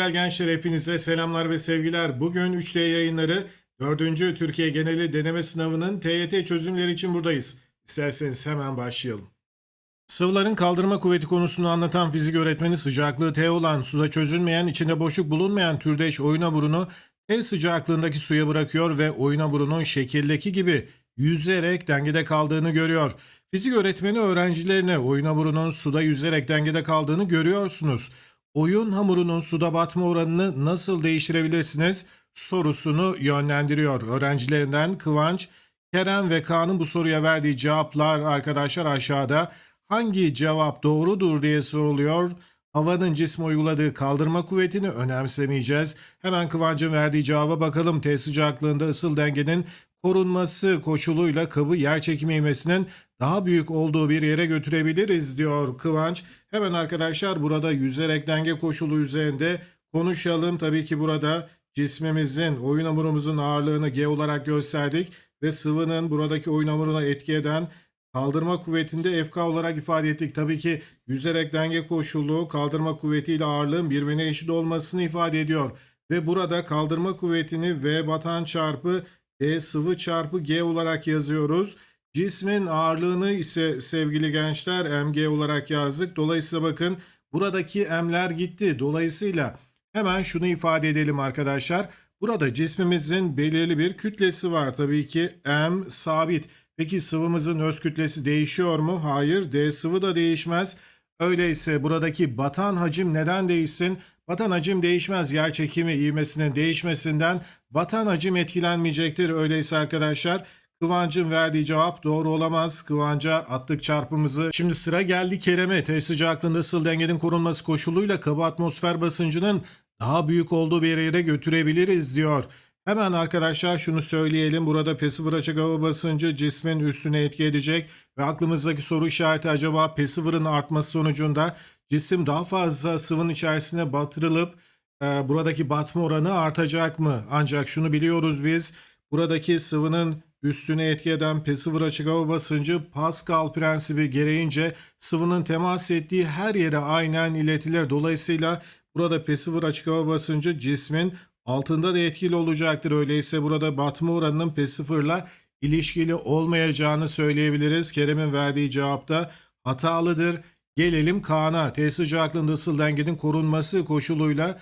Güzel gençler hepinize selamlar ve sevgiler. Bugün 3D yayınları 4. Türkiye Geneli Deneme Sınavı'nın TYT çözümleri için buradayız. İsterseniz hemen başlayalım. Sıvıların kaldırma kuvveti konusunu anlatan fizik öğretmeni sıcaklığı T olan, suda çözülmeyen, içinde boşluk bulunmayan türdeş oyun hamurunu T sıcaklığındaki suya bırakıyor ve oyun hamurunun şekildeki gibi yüzerek dengede kaldığını görüyor. Fizik öğretmeni öğrencilerine oyun hamurunun suda yüzerek dengede kaldığını görüyorsunuz. Oyun hamurunun suda batma oranını nasıl değiştirebilirsiniz sorusunu yönlendiriyor. Öğrencilerinden Kıvanç, Kerem ve Kaan'ın bu soruya verdiği cevaplar arkadaşlar aşağıda. Hangi cevap doğrudur diye soruluyor. Havanın cisme uyguladığı kaldırma kuvvetini önemsemeyeceğiz. Hemen Kıvanç'ın verdiği cevaba bakalım. T sıcaklığında ısıl dengenin korunması koşuluyla kabı yer çekimi daha büyük olduğu bir yere götürebiliriz diyor Kıvanç. Hemen arkadaşlar burada yüzerek denge koşulu üzerinde konuşalım. Tabii ki burada cismimizin, oyun hamurumuzun ağırlığını G olarak gösterdik ve sıvının buradaki oyun hamuruna etki eden kaldırma kuvvetinde FK olarak ifade ettik. Tabii ki yüzerek denge koşulu kaldırma kuvvetiyle ağırlığın birbirine eşit olmasını ifade ediyor. Ve burada kaldırma kuvvetini V batan çarpı D sıvı çarpı G olarak yazıyoruz. Cismin ağırlığını ise sevgili gençler mg olarak yazdık. Dolayısıyla bakın buradaki m'ler gitti. Dolayısıyla hemen şunu ifade edelim arkadaşlar. Burada cismimizin belirli bir kütlesi var. Tabii ki m sabit. Peki sıvımızın öz kütlesi değişiyor mu? Hayır. D sıvı da değişmez. Öyleyse buradaki batan hacim neden değişsin? Batan hacim değişmez. Yer çekimi ivmesinin değişmesinden batan hacim etkilenmeyecektir. Öyleyse arkadaşlar Kıvancın verdiği cevap doğru olamaz. Kıvanca attık çarpımızı. Şimdi sıra geldi Kerem'e. T sıcaklığında ısıl dengenin korunması koşuluyla kaba atmosfer basıncının daha büyük olduğu bir yere götürebiliriz diyor. Hemen arkadaşlar şunu söyleyelim. Burada pesifir açık hava basıncı cismin üstüne etki edecek ve aklımızdaki soru işareti acaba pesifirin artması sonucunda cisim daha fazla sıvının içerisine batırılıp e, buradaki batma oranı artacak mı? Ancak şunu biliyoruz biz. Buradaki sıvının üstüne etki eden pesifir açık hava basıncı Pascal prensibi gereğince sıvının temas ettiği her yere aynen iletilir. Dolayısıyla burada pesifir açık hava basıncı cismin altında da etkili olacaktır. Öyleyse burada batma oranının pesifirle ilişkili olmayacağını söyleyebiliriz. Kerem'in verdiği cevapta hatalıdır. Gelelim Kaan'a. T sıcaklığında ısıl dengenin korunması koşuluyla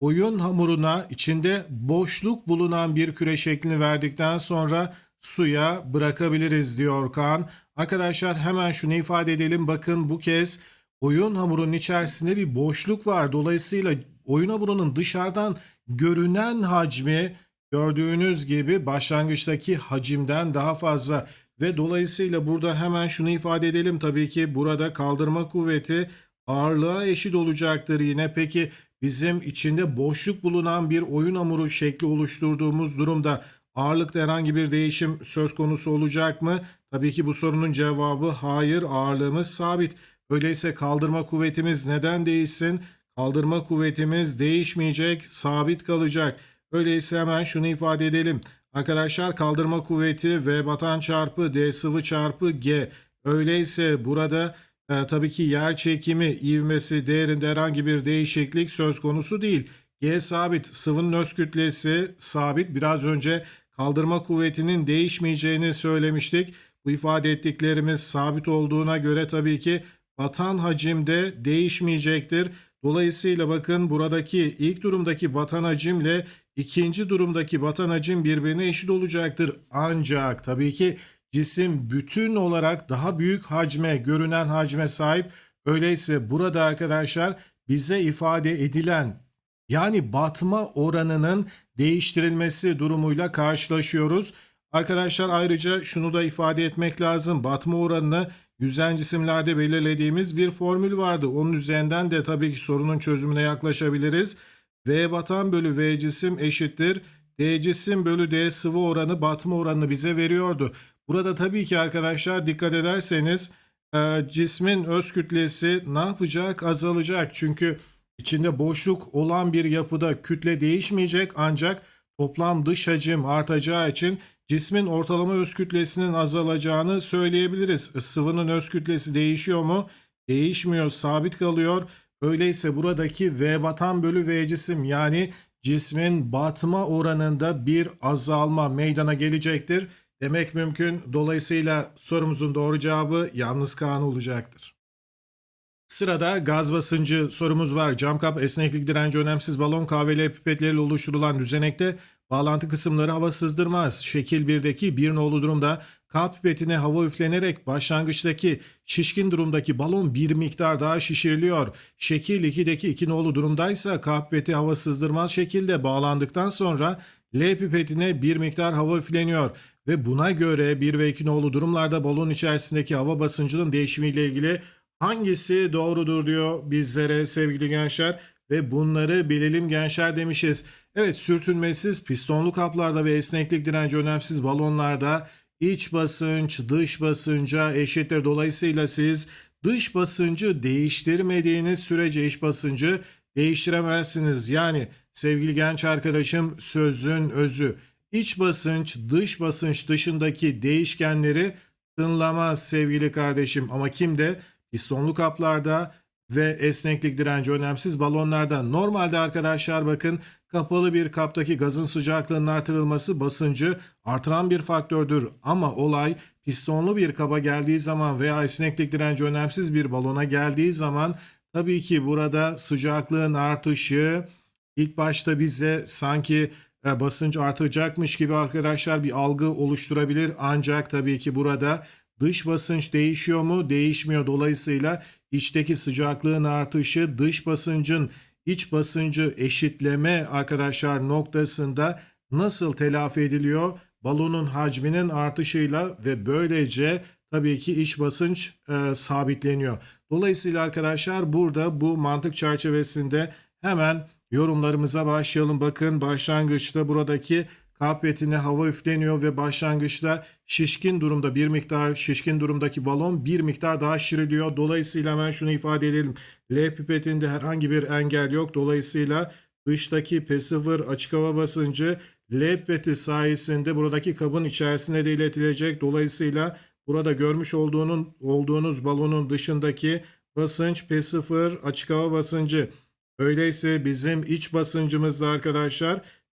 oyun hamuruna içinde boşluk bulunan bir küre şeklini verdikten sonra suya bırakabiliriz diyor Kaan. Arkadaşlar hemen şunu ifade edelim. Bakın bu kez oyun hamurunun içerisinde bir boşluk var. Dolayısıyla oyun hamurunun dışarıdan görünen hacmi gördüğünüz gibi başlangıçtaki hacimden daha fazla ve dolayısıyla burada hemen şunu ifade edelim tabii ki burada kaldırma kuvveti ağırlığa eşit olacaktır yine. Peki bizim içinde boşluk bulunan bir oyun hamuru şekli oluşturduğumuz durumda ağırlıkta herhangi bir değişim söz konusu olacak mı? Tabii ki bu sorunun cevabı hayır ağırlığımız sabit. Öyleyse kaldırma kuvvetimiz neden değişsin? Kaldırma kuvvetimiz değişmeyecek, sabit kalacak. Öyleyse hemen şunu ifade edelim. Arkadaşlar kaldırma kuvveti V batan çarpı D sıvı çarpı G. Öyleyse burada e, tabii ki yer çekimi ivmesi değerinde herhangi bir değişiklik söz konusu değil. G sabit, sıvının öz kütlesi sabit. Biraz önce kaldırma kuvvetinin değişmeyeceğini söylemiştik. Bu ifade ettiklerimiz sabit olduğuna göre tabii ki batan hacimde değişmeyecektir. Dolayısıyla bakın buradaki ilk durumdaki batan hacimle ikinci durumdaki batan hacim birbirine eşit olacaktır. Ancak tabii ki cisim bütün olarak daha büyük hacme, görünen hacme sahip. Öyleyse burada arkadaşlar bize ifade edilen yani batma oranının değiştirilmesi durumuyla karşılaşıyoruz. Arkadaşlar ayrıca şunu da ifade etmek lazım. Batma oranını yüzen cisimlerde belirlediğimiz bir formül vardı. Onun üzerinden de tabii ki sorunun çözümüne yaklaşabiliriz. V batan bölü V cisim eşittir. D cisim bölü D sıvı oranı batma oranını bize veriyordu. Burada tabii ki arkadaşlar dikkat ederseniz e, cismin öz kütlesi ne yapacak? Azalacak. Çünkü içinde boşluk olan bir yapıda kütle değişmeyecek ancak toplam dış hacim artacağı için cismin ortalama öz kütlesinin azalacağını söyleyebiliriz. Sıvının öz kütlesi değişiyor mu? Değişmiyor, sabit kalıyor. Öyleyse buradaki V batan bölü V cisim yani cismin batma oranında bir azalma meydana gelecektir. Demek mümkün. Dolayısıyla sorumuzun doğru cevabı yalnız Kaan olacaktır. Sırada gaz basıncı sorumuz var. Cam kap, esneklik direnci önemsiz balon, kahveli pipetleriyle oluşturulan düzenekte bağlantı kısımları hava sızdırmaz. Şekil 1'deki bir nolu durumda K pipetine hava üflenerek başlangıçtaki şişkin durumdaki balon bir miktar daha şişiriliyor. Şekil 2'deki 2 nolu durumdaysa K pipeti hava sızdırmaz şekilde bağlandıktan sonra L pipetine bir miktar hava üfleniyor ve buna göre 1 ve 2 nolu durumlarda balon içerisindeki hava basıncının değişimiyle ilgili hangisi doğrudur diyor bizlere sevgili gençler ve bunları bilelim gençler demişiz. Evet sürtünmesiz pistonlu kaplarda ve esneklik direnci önemsiz balonlarda iç basınç dış basınca eşittir. Dolayısıyla siz dış basıncı değiştirmediğiniz sürece iç basıncı değiştiremezsiniz. Yani sevgili genç arkadaşım sözün özü. İç basınç dış basınç dışındaki değişkenleri tınlamaz sevgili kardeşim ama kimde? Pistonlu kaplarda ve esneklik direnci önemsiz balonlarda. Normalde arkadaşlar bakın kapalı bir kaptaki gazın sıcaklığının artırılması basıncı artıran bir faktördür. Ama olay pistonlu bir kaba geldiği zaman veya esneklik direnci önemsiz bir balona geldiği zaman tabii ki burada sıcaklığın artışı ilk başta bize sanki e, basınç artacakmış gibi arkadaşlar bir algı oluşturabilir. Ancak tabii ki burada dış basınç değişiyor mu? Değişmiyor. Dolayısıyla içteki sıcaklığın artışı dış basıncın iç basıncı eşitleme arkadaşlar noktasında nasıl telafi ediliyor? Balonun hacminin artışıyla ve böylece tabii ki iç basınç e, sabitleniyor. Dolayısıyla arkadaşlar burada bu mantık çerçevesinde hemen yorumlarımıza başlayalım. Bakın başlangıçta buradaki kapetine hava üfleniyor ve başlangıçta şişkin durumda bir miktar şişkin durumdaki balon bir miktar daha şişiriliyor. Dolayısıyla hemen şunu ifade edelim. L pipetinde herhangi bir engel yok. Dolayısıyla dıştaki P0 açık hava basıncı L pipeti sayesinde buradaki kabın içerisine de iletilecek. Dolayısıyla burada görmüş olduğunun olduğunuz balonun dışındaki basınç P0 açık hava basıncı. Öyleyse bizim iç basıncımız da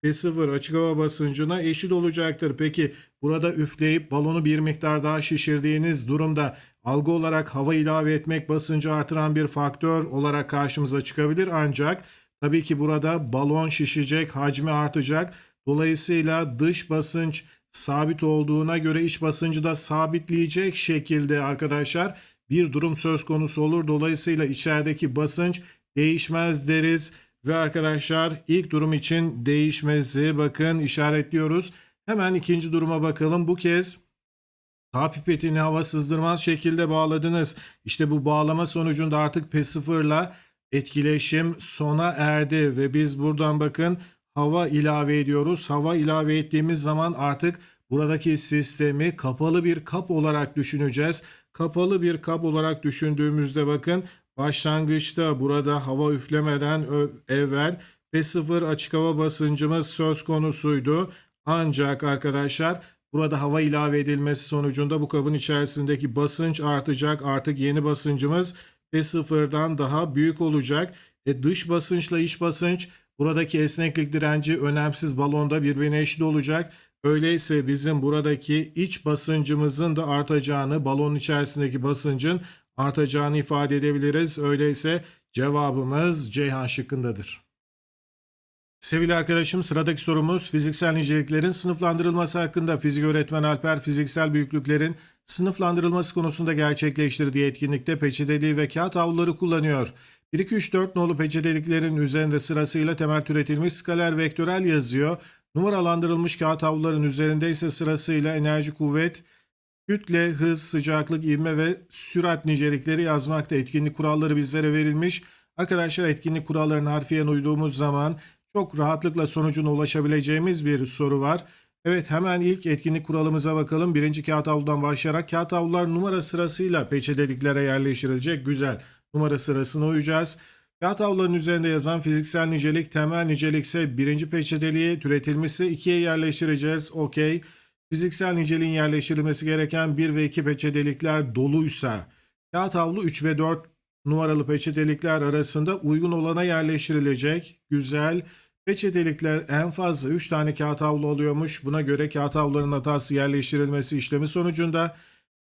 arkadaşlar P0 açık hava basıncına eşit olacaktır. Peki burada üfleyip balonu bir miktar daha şişirdiğiniz durumda algı olarak hava ilave etmek basıncı artıran bir faktör olarak karşımıza çıkabilir. Ancak tabii ki burada balon şişecek, hacmi artacak. Dolayısıyla dış basınç sabit olduğuna göre iç basıncı da sabitleyecek şekilde arkadaşlar bir durum söz konusu olur. Dolayısıyla içerideki basınç değişmez deriz. Ve arkadaşlar ilk durum için değişmezi bakın işaretliyoruz. Hemen ikinci duruma bakalım. Bu kez K pipetini hava sızdırmaz şekilde bağladınız. İşte bu bağlama sonucunda artık P0 ile etkileşim sona erdi ve biz buradan bakın hava ilave ediyoruz. Hava ilave ettiğimiz zaman artık buradaki sistemi kapalı bir kap olarak düşüneceğiz. Kapalı bir kap olarak düşündüğümüzde bakın Başlangıçta burada hava üflemeden evvel P0 açık hava basıncımız söz konusuydu. Ancak arkadaşlar burada hava ilave edilmesi sonucunda bu kabın içerisindeki basınç artacak. Artık yeni basıncımız P0'dan daha büyük olacak. E dış basınçla iç basınç buradaki esneklik direnci önemsiz balonda birbirine eşit olacak. Öyleyse bizim buradaki iç basıncımızın da artacağını, balonun içerisindeki basıncın artacağını ifade edebiliriz. Öyleyse cevabımız Ceyhan şıkkındadır. Sevgili arkadaşım sıradaki sorumuz fiziksel niceliklerin sınıflandırılması hakkında fizik öğretmen Alper fiziksel büyüklüklerin sınıflandırılması konusunda gerçekleştirdiği etkinlikte peçeteli ve kağıt havluları kullanıyor. 1, 2, 3, 4 nolu peçeteliklerin üzerinde sırasıyla temel türetilmiş skaler vektörel yazıyor. Numaralandırılmış kağıt havluların üzerinde ise sırasıyla enerji, kuvvet, Kütle, hız, sıcaklık, ivme ve sürat nicelikleri yazmakta. Etkinlik kuralları bizlere verilmiş. Arkadaşlar etkinlik kurallarını harfiyen uyduğumuz zaman çok rahatlıkla sonucuna ulaşabileceğimiz bir soru var. Evet hemen ilk etkinlik kuralımıza bakalım. Birinci kağıt havludan başlayarak kağıt havlular numara sırasıyla peçeteliklere yerleştirilecek. Güzel. Numara sırasına uyacağız. Kağıt havluların üzerinde yazan fiziksel nicelik, temel nicelikse birinci peçeteliğe, türetilmişse ikiye yerleştireceğiz. Okey. Fiziksel niceliğin yerleştirilmesi gereken 1 ve 2 peçetelikler doluysa kağıt havlu 3 ve 4 numaralı peçetelikler arasında uygun olana yerleştirilecek. Güzel. Peçetelikler en fazla 3 tane kağıt havlu oluyormuş. Buna göre kağıt havluların hatası yerleştirilmesi işlemi sonucunda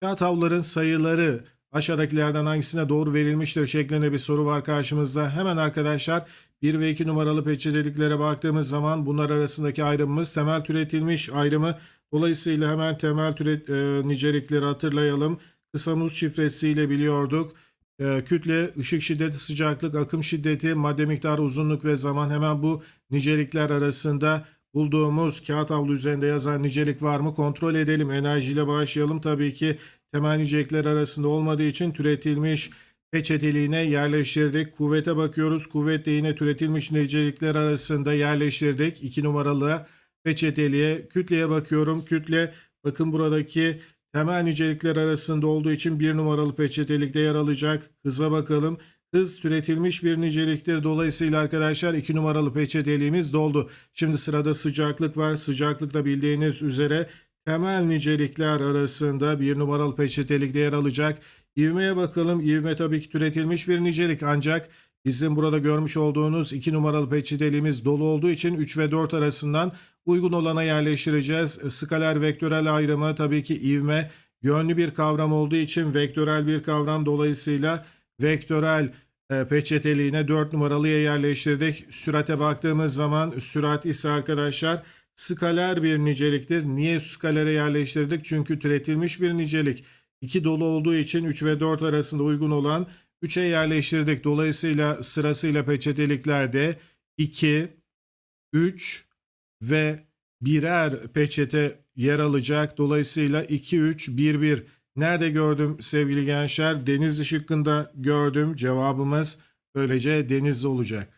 kağıt havluların sayıları aşağıdakilerden hangisine doğru verilmiştir şeklinde bir soru var karşımızda. Hemen arkadaşlar 1 ve 2 numaralı peçeteliklere baktığımız zaman bunlar arasındaki ayrımımız temel türetilmiş ayrımı. Dolayısıyla hemen temel türet, e, nicelikleri hatırlayalım. Kısa muz şifresiyle biliyorduk. E, kütle, ışık şiddeti, sıcaklık, akım şiddeti, madde miktarı, uzunluk ve zaman hemen bu nicelikler arasında bulduğumuz kağıt havlu üzerinde yazan nicelik var mı kontrol edelim. Enerjiyle başlayalım. Tabii ki temel nicelikler arasında olmadığı için türetilmiş peçeteliğine yerleştirdik. Kuvvete bakıyoruz. Kuvvet yine türetilmiş nicelikler arasında yerleştirdik. 2 numaralı peçeteliğe. Kütleye bakıyorum. Kütle bakın buradaki temel nicelikler arasında olduğu için 1 numaralı peçetelikte yer alacak. Hıza bakalım. Hız türetilmiş bir niceliktir. Dolayısıyla arkadaşlar 2 numaralı peçeteliğimiz doldu. Şimdi sırada sıcaklık var. Sıcaklık da bildiğiniz üzere temel nicelikler arasında bir numaralı peçetelikte yer alacak. İvmeye bakalım. İvme tabii ki türetilmiş bir nicelik ancak bizim burada görmüş olduğunuz 2 numaralı peçeteliğimiz dolu olduğu için 3 ve 4 arasından uygun olana yerleştireceğiz. Skaler vektörel ayrımı tabii ki ivme yönlü bir kavram olduğu için vektörel bir kavram dolayısıyla vektörel e, peçeteliğine 4 numaralıya yerleştirdik. Sürate baktığımız zaman sürat ise arkadaşlar skaler bir niceliktir. Niye skalere yerleştirdik? Çünkü türetilmiş bir nicelik. 2 dolu olduğu için 3 ve 4 arasında uygun olan 3'e yerleştirdik. Dolayısıyla sırasıyla peçeteliklerde 2, 3 ve birer peçete yer alacak. Dolayısıyla 2, 3, 1, 1. Nerede gördüm sevgili gençler? Denizli şıkkında gördüm. Cevabımız böylece denizli olacak.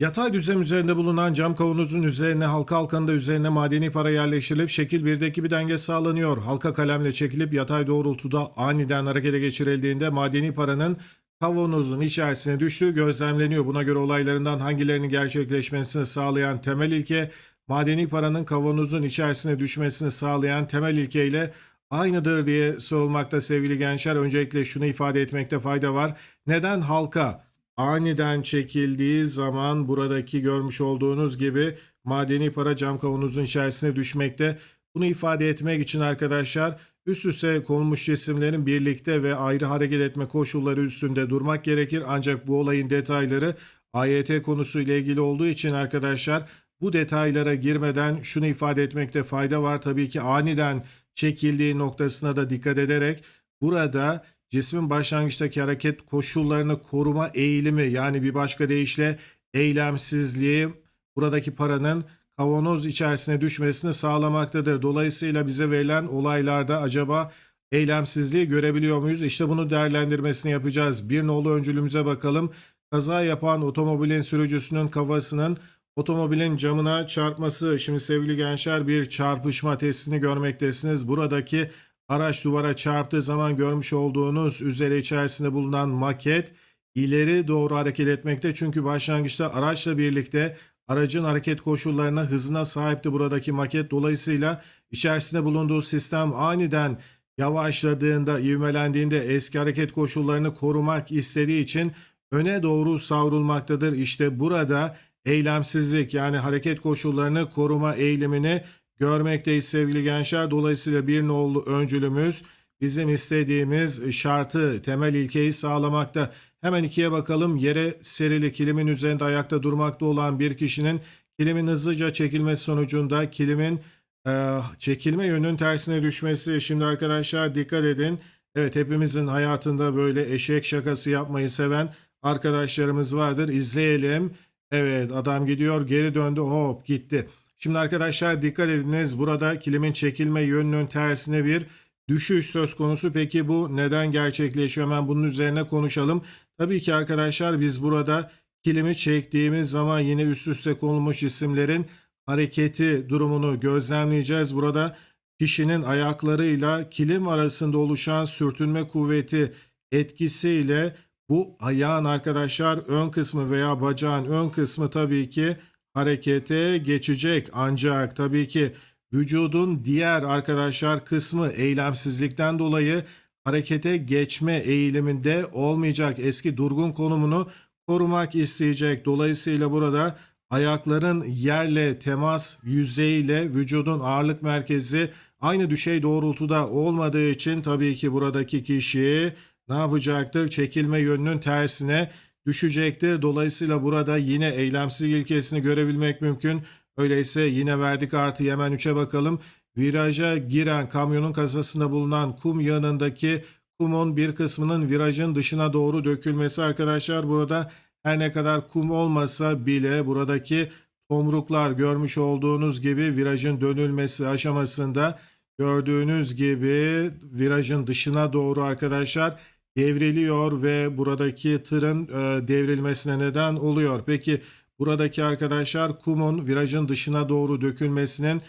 Yatay düzlem üzerinde bulunan cam kavanozun üzerine halka halkanın da üzerine madeni para yerleştirilip şekil 1'deki bir denge sağlanıyor. Halka kalemle çekilip yatay doğrultuda aniden harekete geçirildiğinde madeni paranın kavanozun içerisine düştüğü gözlemleniyor. Buna göre olaylarından hangilerinin gerçekleşmesini sağlayan temel ilke madeni paranın kavanozun içerisine düşmesini sağlayan temel ilke ile aynıdır diye sorulmakta sevgili gençler. Öncelikle şunu ifade etmekte fayda var. Neden halka aniden çekildiği zaman buradaki görmüş olduğunuz gibi madeni para cam kavanozun içerisine düşmekte. Bunu ifade etmek için arkadaşlar üst üste konulmuş cisimlerin birlikte ve ayrı hareket etme koşulları üstünde durmak gerekir. Ancak bu olayın detayları AYT konusu ile ilgili olduğu için arkadaşlar bu detaylara girmeden şunu ifade etmekte fayda var. Tabii ki aniden çekildiği noktasına da dikkat ederek burada cismin başlangıçtaki hareket koşullarını koruma eğilimi yani bir başka deyişle eylemsizliği buradaki paranın kavanoz içerisine düşmesini sağlamaktadır. Dolayısıyla bize verilen olaylarda acaba eylemsizliği görebiliyor muyuz? İşte bunu değerlendirmesini yapacağız. Bir nolu öncülümüze bakalım. Kaza yapan otomobilin sürücüsünün kafasının otomobilin camına çarpması. Şimdi sevgili gençler bir çarpışma testini görmektesiniz. Buradaki araç duvara çarptığı zaman görmüş olduğunuz üzeri içerisinde bulunan maket ileri doğru hareket etmekte. Çünkü başlangıçta araçla birlikte aracın hareket koşullarına hızına sahipti buradaki maket. Dolayısıyla içerisinde bulunduğu sistem aniden yavaşladığında, ivmelendiğinde eski hareket koşullarını korumak istediği için öne doğru savrulmaktadır. İşte burada eylemsizlik yani hareket koşullarını koruma eğilimini görmekteyiz sevgili gençler. Dolayısıyla bir nolu öncülümüz bizim istediğimiz şartı, temel ilkeyi sağlamakta. Hemen ikiye bakalım. Yere serili kilimin üzerinde ayakta durmakta olan bir kişinin kilimin hızlıca çekilmesi sonucunda kilimin e, çekilme yönünün tersine düşmesi. Şimdi arkadaşlar dikkat edin. Evet hepimizin hayatında böyle eşek şakası yapmayı seven arkadaşlarımız vardır. İzleyelim. Evet adam gidiyor geri döndü hop gitti. Şimdi arkadaşlar dikkat ediniz burada kilimin çekilme yönünün tersine bir düşüş söz konusu. Peki bu neden gerçekleşiyor? Hemen bunun üzerine konuşalım. Tabii ki arkadaşlar biz burada kilimi çektiğimiz zaman yine üst üste konulmuş cisimlerin hareketi durumunu gözlemleyeceğiz. Burada kişinin ayaklarıyla kilim arasında oluşan sürtünme kuvveti etkisiyle bu ayağın arkadaşlar ön kısmı veya bacağın ön kısmı tabii ki harekete geçecek. Ancak tabii ki vücudun diğer arkadaşlar kısmı eylemsizlikten dolayı harekete geçme eğiliminde olmayacak. Eski durgun konumunu korumak isteyecek. Dolayısıyla burada ayakların yerle temas yüzeyiyle vücudun ağırlık merkezi aynı düşey doğrultuda olmadığı için tabii ki buradaki kişi ne yapacaktır? Çekilme yönünün tersine düşecektir. Dolayısıyla burada yine eylemsiz ilkesini görebilmek mümkün. Öyleyse yine verdik artı hemen 3'e bakalım. Viraja giren kamyonun kasasında bulunan kum yanındaki kumun bir kısmının virajın dışına doğru dökülmesi arkadaşlar burada her ne kadar kum olmasa bile buradaki tomruklar görmüş olduğunuz gibi virajın dönülmesi aşamasında gördüğünüz gibi virajın dışına doğru arkadaşlar devriliyor ve buradaki tırın e, devrilmesine neden oluyor. Peki buradaki arkadaşlar kumun virajın dışına doğru dökülmesinin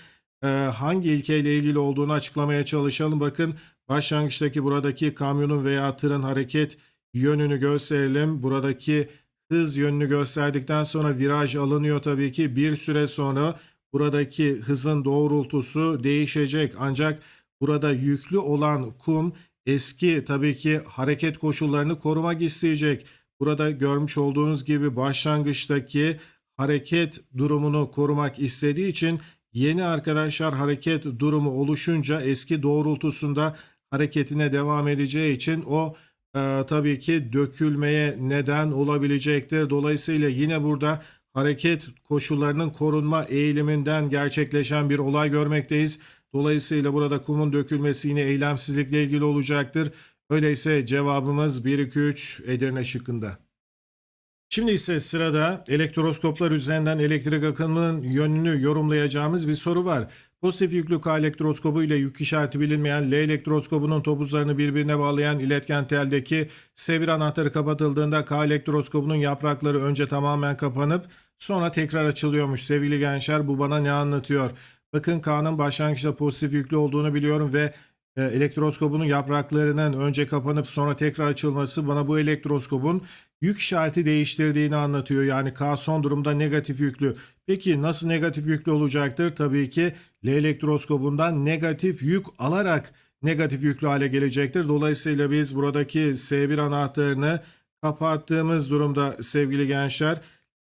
e, hangi ilkeyle ilgili olduğunu açıklamaya çalışalım. Bakın başlangıçtaki buradaki kamyonun veya tırın hareket yönünü gösterelim. Buradaki hız yönünü gösterdikten sonra viraj alınıyor tabii ki. Bir süre sonra buradaki hızın doğrultusu değişecek. Ancak burada yüklü olan kum eski tabii ki hareket koşullarını korumak isteyecek. Burada görmüş olduğunuz gibi başlangıçtaki hareket durumunu korumak istediği için yeni arkadaşlar hareket durumu oluşunca eski doğrultusunda hareketine devam edeceği için o e, tabii ki dökülmeye neden olabilecektir. Dolayısıyla yine burada hareket koşullarının korunma eğiliminden gerçekleşen bir olay görmekteyiz. Dolayısıyla burada kumun dökülmesi yine eylemsizlikle ilgili olacaktır. Öyleyse cevabımız 1, 2, 3 Edirne şıkkında. Şimdi ise sırada elektroskoplar üzerinden elektrik akımının yönünü yorumlayacağımız bir soru var. Pozitif yüklü K elektroskobu ile yük işareti bilinmeyen L elektroskobunun topuzlarını birbirine bağlayan iletken teldeki S1 anahtarı kapatıldığında K elektroskobunun yaprakları önce tamamen kapanıp sonra tekrar açılıyormuş. Sevgili gençler bu bana ne anlatıyor? Bakın K'nın başlangıçta pozitif yüklü olduğunu biliyorum ve e, elektroskobunun yapraklarının önce kapanıp sonra tekrar açılması bana bu elektroskobun yük işareti değiştirdiğini anlatıyor. Yani K son durumda negatif yüklü. Peki nasıl negatif yüklü olacaktır? Tabii ki L elektroskobundan negatif yük alarak negatif yüklü hale gelecektir. Dolayısıyla biz buradaki S1 anahtarını kapattığımız durumda sevgili gençler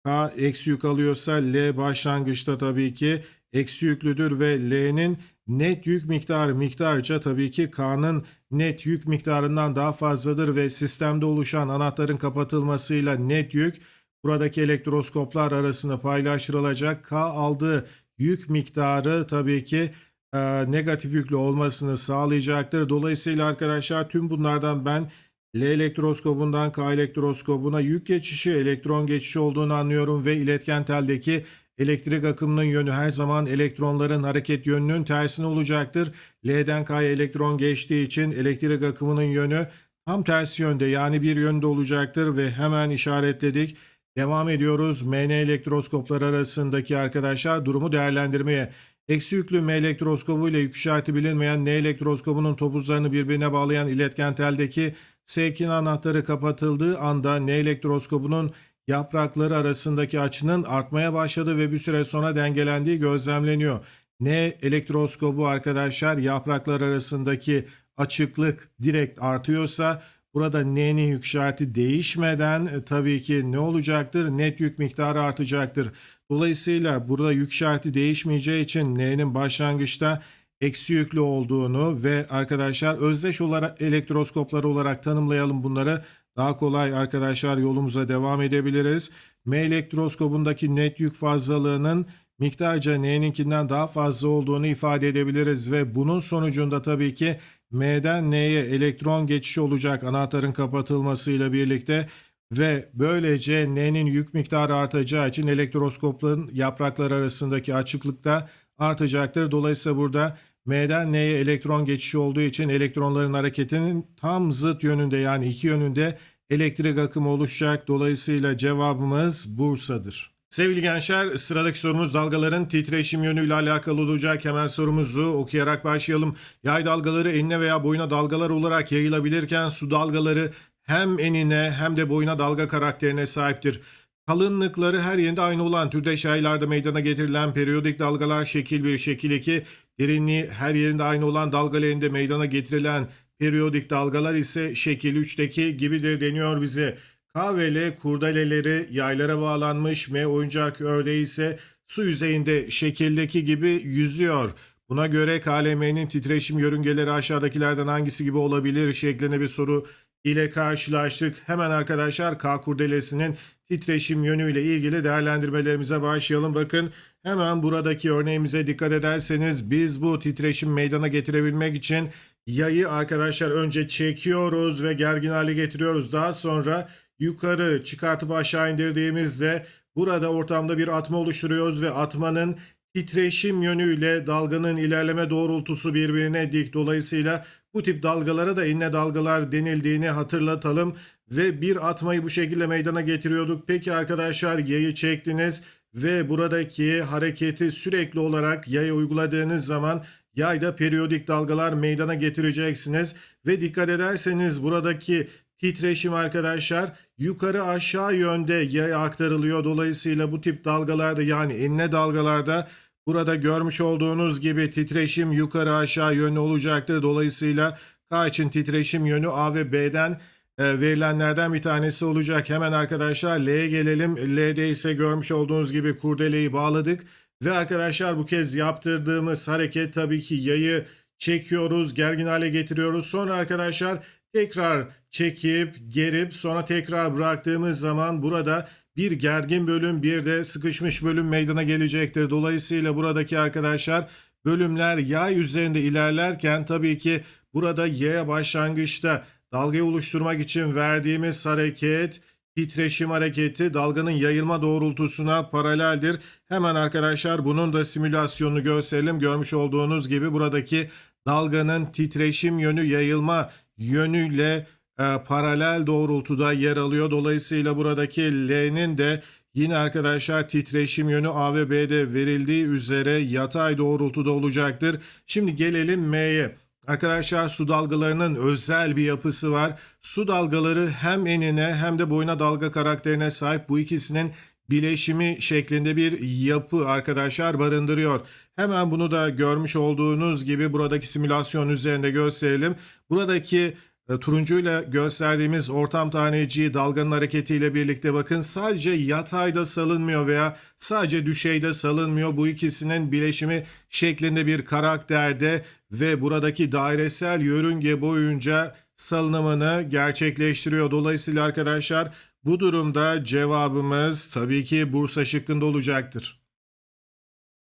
K eksi yük alıyorsa L başlangıçta tabii ki eksi yüklüdür ve L'nin net yük miktarı miktarca tabii ki K'nın net yük miktarından daha fazladır ve sistemde oluşan anahtarın kapatılmasıyla net yük buradaki elektroskoplar arasında paylaştırılacak. K aldığı yük miktarı tabii ki e, negatif yüklü olmasını sağlayacaktır. Dolayısıyla arkadaşlar tüm bunlardan ben L elektroskobundan K elektroskobuna yük geçişi, elektron geçişi olduğunu anlıyorum ve iletken teldeki elektrik akımının yönü her zaman elektronların hareket yönünün tersine olacaktır. L'den K'ya elektron geçtiği için elektrik akımının yönü tam tersi yönde yani bir yönde olacaktır ve hemen işaretledik. Devam ediyoruz MN elektroskoplar arasındaki arkadaşlar durumu değerlendirmeye. Eksi yüklü M elektroskobu ile yük işareti bilinmeyen N elektroskobunun topuzlarını birbirine bağlayan iletken teldeki S2 anahtarı kapatıldığı anda N elektroskobunun yaprakları arasındaki açının artmaya başladı ve bir süre sonra dengelendiği gözlemleniyor. N elektroskobu arkadaşlar yapraklar arasındaki açıklık direkt artıyorsa burada N'nin yük işareti değişmeden e, tabii ki ne olacaktır? Net yük miktarı artacaktır. Dolayısıyla burada yük işareti değişmeyeceği için N'nin başlangıçta eksi yüklü olduğunu ve arkadaşlar özdeş olarak elektroskopları olarak tanımlayalım bunları. Daha kolay arkadaşlar yolumuza devam edebiliriz. M elektroskobundaki net yük fazlalığının miktarca N'ninkinden daha fazla olduğunu ifade edebiliriz ve bunun sonucunda tabii ki M'den N'ye elektron geçişi olacak anahtarın kapatılmasıyla birlikte ve böylece N'nin yük miktarı artacağı için elektroskopların yapraklar arasındaki açıklık da artacaktır. Dolayısıyla burada M'den N'ye elektron geçişi olduğu için elektronların hareketinin tam zıt yönünde yani iki yönünde elektrik akımı oluşacak. Dolayısıyla cevabımız Bursa'dır. Sevgili gençler sıradaki sorumuz dalgaların titreşim yönüyle alakalı olacak. Hemen sorumuzu okuyarak başlayalım. Yay dalgaları enine veya boyuna dalgalar olarak yayılabilirken su dalgaları hem enine hem de boyuna dalga karakterine sahiptir. Kalınlıkları her yerinde aynı olan türdeş yaylarda meydana getirilen periyodik dalgalar şekil 1, şekil 2, derinliği her yerinde aynı olan dalgalarında meydana getirilen periyodik dalgalar ise şekil 3'teki gibidir deniyor bize. K ve L kurdeleleri yaylara bağlanmış, M oyuncak ördeği ise su yüzeyinde şekildeki gibi yüzüyor. Buna göre KLM'nin titreşim yörüngeleri aşağıdakilerden hangisi gibi olabilir şeklinde bir soru ile karşılaştık. Hemen arkadaşlar K kurdelesinin titreşim yönüyle ilgili değerlendirmelerimize başlayalım. Bakın hemen buradaki örneğimize dikkat ederseniz biz bu titreşim meydana getirebilmek için yayı arkadaşlar önce çekiyoruz ve gergin hale getiriyoruz. Daha sonra yukarı çıkartıp aşağı indirdiğimizde burada ortamda bir atma oluşturuyoruz ve atmanın titreşim yönüyle dalganın ilerleme doğrultusu birbirine dik. Dolayısıyla bu tip dalgalara da inne dalgalar denildiğini hatırlatalım ve bir atmayı bu şekilde meydana getiriyorduk. Peki arkadaşlar yayı çektiniz ve buradaki hareketi sürekli olarak yaya uyguladığınız zaman yayda periyodik dalgalar meydana getireceksiniz ve dikkat ederseniz buradaki titreşim arkadaşlar yukarı aşağı yönde yaya aktarılıyor. Dolayısıyla bu tip dalgalarda yani enine dalgalarda burada görmüş olduğunuz gibi titreşim yukarı aşağı yönlü olacaktır. Dolayısıyla K için titreşim yönü A ve B'den e, verilenlerden bir tanesi olacak. Hemen arkadaşlar L'ye gelelim. L'de ise görmüş olduğunuz gibi kurdeleyi bağladık. Ve arkadaşlar bu kez yaptırdığımız hareket tabii ki yayı çekiyoruz, gergin hale getiriyoruz. Sonra arkadaşlar tekrar çekip gerip sonra tekrar bıraktığımız zaman burada bir gergin bölüm bir de sıkışmış bölüm meydana gelecektir. Dolayısıyla buradaki arkadaşlar bölümler yay üzerinde ilerlerken tabii ki burada yaya başlangıçta dalgayı oluşturmak için verdiğimiz hareket titreşim hareketi dalganın yayılma doğrultusuna paraleldir. Hemen arkadaşlar bunun da simülasyonunu gösterelim. Görmüş olduğunuz gibi buradaki dalganın titreşim yönü yayılma yönüyle e, paralel doğrultuda yer alıyor. Dolayısıyla buradaki L'nin de yine arkadaşlar titreşim yönü A ve B'de verildiği üzere yatay doğrultuda olacaktır. Şimdi gelelim M'ye. Arkadaşlar su dalgalarının özel bir yapısı var. Su dalgaları hem enine hem de boyuna dalga karakterine sahip bu ikisinin bileşimi şeklinde bir yapı arkadaşlar barındırıyor. Hemen bunu da görmüş olduğunuz gibi buradaki simülasyon üzerinde gösterelim. Buradaki turuncuyla gösterdiğimiz ortam taneciği dalganın hareketiyle birlikte bakın sadece yatayda salınmıyor veya sadece düşeyde salınmıyor. Bu ikisinin bileşimi şeklinde bir karakterde ve buradaki dairesel yörünge boyunca salınımını gerçekleştiriyor. Dolayısıyla arkadaşlar bu durumda cevabımız tabii ki Bursa şıkkında olacaktır.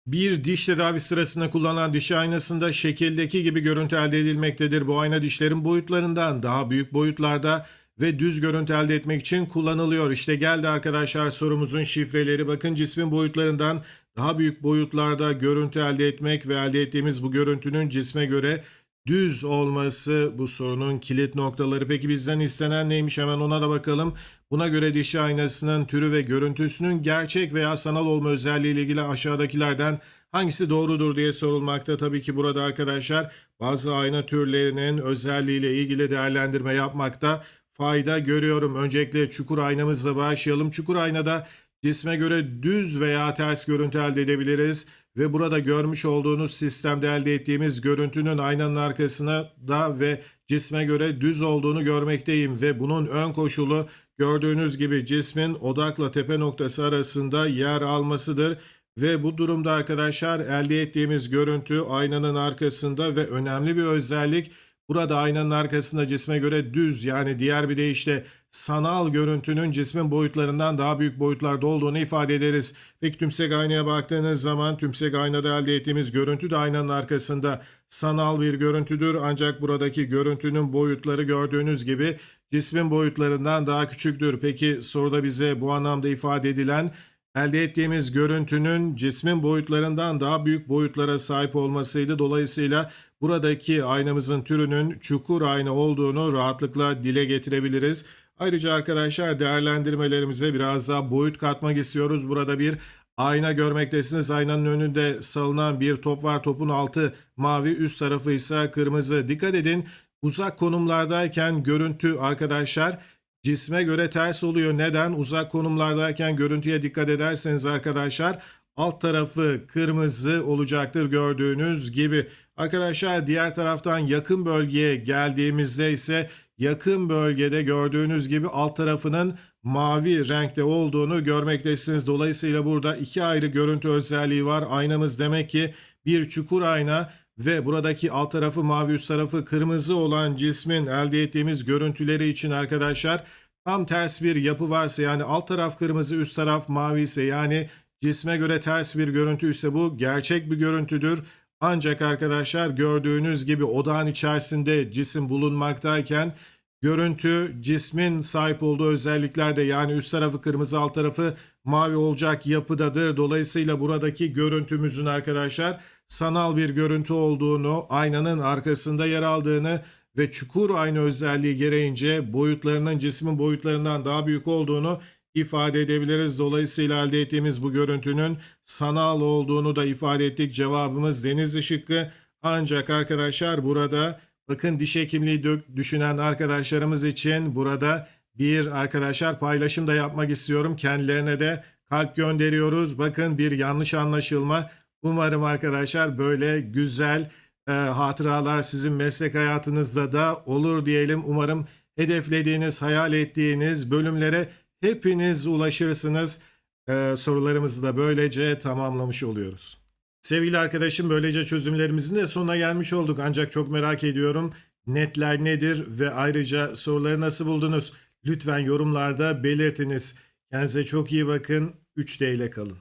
Bir diş tedavi sırasında kullanılan diş aynasında şekildeki gibi görüntü elde edilmektedir. Bu ayna dişlerin boyutlarından daha büyük boyutlarda ve düz görüntü elde etmek için kullanılıyor. İşte geldi arkadaşlar sorumuzun şifreleri. Bakın cismin boyutlarından daha büyük boyutlarda görüntü elde etmek ve elde ettiğimiz bu görüntünün cisme göre düz olması bu sorunun kilit noktaları. Peki bizden istenen neymiş hemen ona da bakalım. Buna göre dişi aynasının türü ve görüntüsünün gerçek veya sanal olma özelliği ile ilgili aşağıdakilerden hangisi doğrudur diye sorulmakta. Tabii ki burada arkadaşlar bazı ayna türlerinin özelliğiyle ilgili değerlendirme yapmakta fayda görüyorum. Öncelikle çukur aynamızla başlayalım. Çukur aynada cisme göre düz veya ters görüntü elde edebiliriz ve burada görmüş olduğunuz sistemde elde ettiğimiz görüntünün aynanın arkasına da ve cisme göre düz olduğunu görmekteyim ve bunun ön koşulu gördüğünüz gibi cismin odakla tepe noktası arasında yer almasıdır. Ve bu durumda arkadaşlar elde ettiğimiz görüntü aynanın arkasında ve önemli bir özellik burada aynanın arkasında cisme göre düz yani diğer bir deyişle sanal görüntünün cismin boyutlarından daha büyük boyutlarda olduğunu ifade ederiz. Peki tümsek aynaya baktığınız zaman tümsek aynada elde ettiğimiz görüntü de aynanın arkasında sanal bir görüntüdür. Ancak buradaki görüntünün boyutları gördüğünüz gibi cismin boyutlarından daha küçüktür. Peki soruda bize bu anlamda ifade edilen elde ettiğimiz görüntünün cismin boyutlarından daha büyük boyutlara sahip olmasıydı. Dolayısıyla buradaki aynamızın türünün çukur ayna olduğunu rahatlıkla dile getirebiliriz. Ayrıca arkadaşlar değerlendirmelerimize biraz daha boyut katmak istiyoruz. Burada bir ayna görmektesiniz. Aynanın önünde salınan bir top var. Topun altı mavi, üst tarafı ise kırmızı. Dikkat edin uzak konumlardayken görüntü arkadaşlar cisme göre ters oluyor. Neden? Uzak konumlardayken görüntüye dikkat ederseniz arkadaşlar alt tarafı kırmızı olacaktır gördüğünüz gibi. Arkadaşlar diğer taraftan yakın bölgeye geldiğimizde ise yakın bölgede gördüğünüz gibi alt tarafının mavi renkte olduğunu görmektesiniz. Dolayısıyla burada iki ayrı görüntü özelliği var. Aynamız demek ki bir çukur ayna ve buradaki alt tarafı mavi üst tarafı kırmızı olan cismin elde ettiğimiz görüntüleri için arkadaşlar tam ters bir yapı varsa yani alt taraf kırmızı üst taraf mavi ise yani cisme göre ters bir görüntü ise bu gerçek bir görüntüdür. Ancak arkadaşlar gördüğünüz gibi odağın içerisinde cisim bulunmaktayken görüntü cismin sahip olduğu özelliklerde yani üst tarafı kırmızı alt tarafı mavi olacak yapıdadır. Dolayısıyla buradaki görüntümüzün arkadaşlar sanal bir görüntü olduğunu, aynanın arkasında yer aldığını ve çukur ayna özelliği gereğince boyutlarının cismin boyutlarından daha büyük olduğunu ifade edebiliriz. Dolayısıyla elde ettiğimiz bu görüntünün sanal olduğunu da ifade ettik. Cevabımız deniz şıkkı. Ancak arkadaşlar burada bakın diş hekimliği düşünen arkadaşlarımız için burada bir arkadaşlar paylaşım da yapmak istiyorum. Kendilerine de kalp gönderiyoruz. Bakın bir yanlış anlaşılma. Umarım arkadaşlar böyle güzel e, hatıralar sizin meslek hayatınızda da olur diyelim. Umarım hedeflediğiniz, hayal ettiğiniz bölümlere hepiniz ulaşırsınız. E, sorularımızı da böylece tamamlamış oluyoruz. Sevgili arkadaşım böylece çözümlerimizin de sonuna gelmiş olduk. Ancak çok merak ediyorum netler nedir ve ayrıca soruları nasıl buldunuz? Lütfen yorumlarda belirtiniz. Kendinize çok iyi bakın. 3D ile kalın.